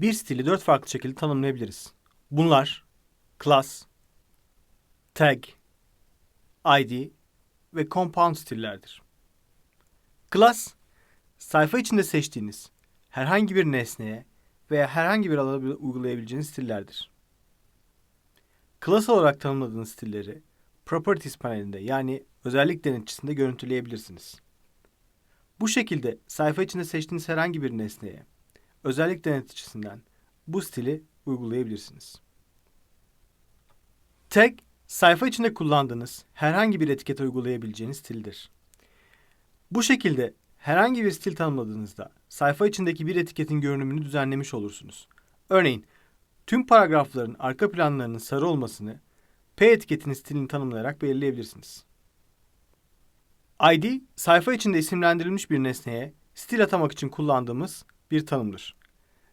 bir stili dört farklı şekilde tanımlayabiliriz. Bunlar class, tag, id ve compound stillerdir. Class, sayfa içinde seçtiğiniz herhangi bir nesneye veya herhangi bir alana uygulayabileceğiniz stillerdir. Class olarak tanımladığınız stilleri Properties panelinde yani özellik denetçisinde görüntüleyebilirsiniz. Bu şekilde sayfa içinde seçtiğiniz herhangi bir nesneye özellik deneticisinden bu stili uygulayabilirsiniz. Tag, sayfa içinde kullandığınız herhangi bir etikete uygulayabileceğiniz stildir. Bu şekilde herhangi bir stil tanımladığınızda sayfa içindeki bir etiketin görünümünü düzenlemiş olursunuz. Örneğin tüm paragrafların arka planlarının sarı olmasını P etiketinin stilini tanımlayarak belirleyebilirsiniz. ID, sayfa içinde isimlendirilmiş bir nesneye stil atamak için kullandığımız bir tanımdır.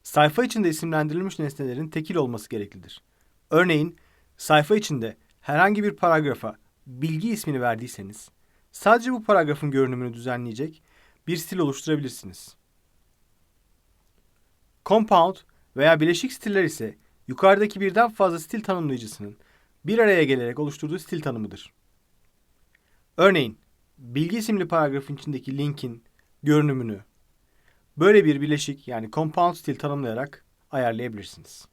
Sayfa içinde isimlendirilmiş nesnelerin tekil olması gereklidir. Örneğin, sayfa içinde herhangi bir paragrafa bilgi ismini verdiyseniz, sadece bu paragrafın görünümünü düzenleyecek bir stil oluşturabilirsiniz. Compound veya bileşik stiller ise yukarıdaki birden fazla stil tanımlayıcısının bir araya gelerek oluşturduğu stil tanımıdır. Örneğin, bilgi isimli paragrafın içindeki linkin görünümünü böyle bir bileşik yani compound stil tanımlayarak ayarlayabilirsiniz.